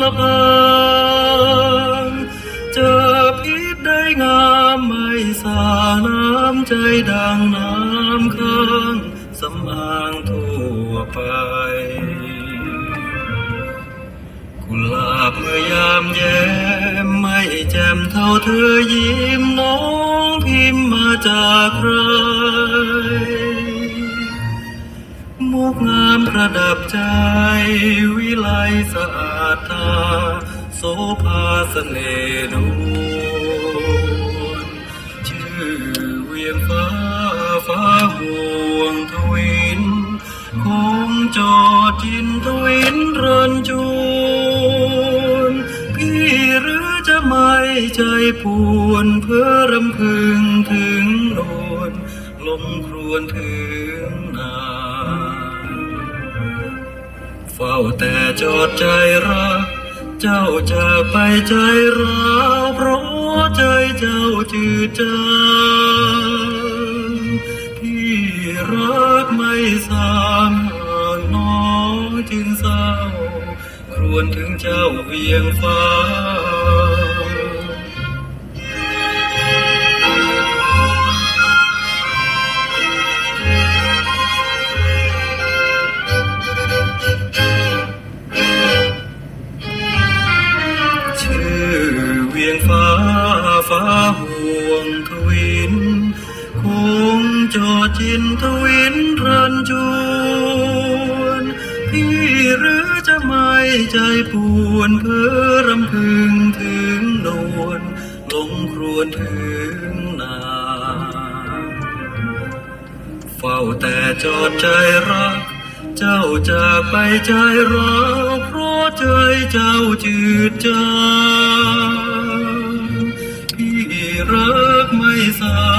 ละพางเจอพิษได้งามไม่สาน้ำใจดังน้ำค้างสำอางทั่วไป กุหลาบเมื่อยามแย้มไม่แจ่มเท่าเธอยิ้มน้องพิมพ์มาจากใครุกงามประดับใจ วิไลสะอาดตาโสภาเสน่ห์นวลชื่อเวียงฟ้าฟ้าห่วงทวินคงจอจินทวินรันจวนพี่หรือจะไม่ใจปวนเพื่อรำพึงถึงโนนลมครวนถึงนา เฝ้าแต่จอดใจรัก เจ้าจะไปใจร้าวเพราะใจเจ้าจืดจางที่รักไม่สามห่างน้องจึงเศร้า ครวญถึงเจ้าเวียงฟ้า ฟ้าห่วงทวินคงจอดจินทวินรันจวนพี่หรือจะไม่ใจปวนเพื่อรำพึงถึงนวลลงครวญถึงนาเฝ้าแต่จอดใจรัก เจ้าจากไปใจร้าเพราะใจเจ้าจืดจาง รักไม่สา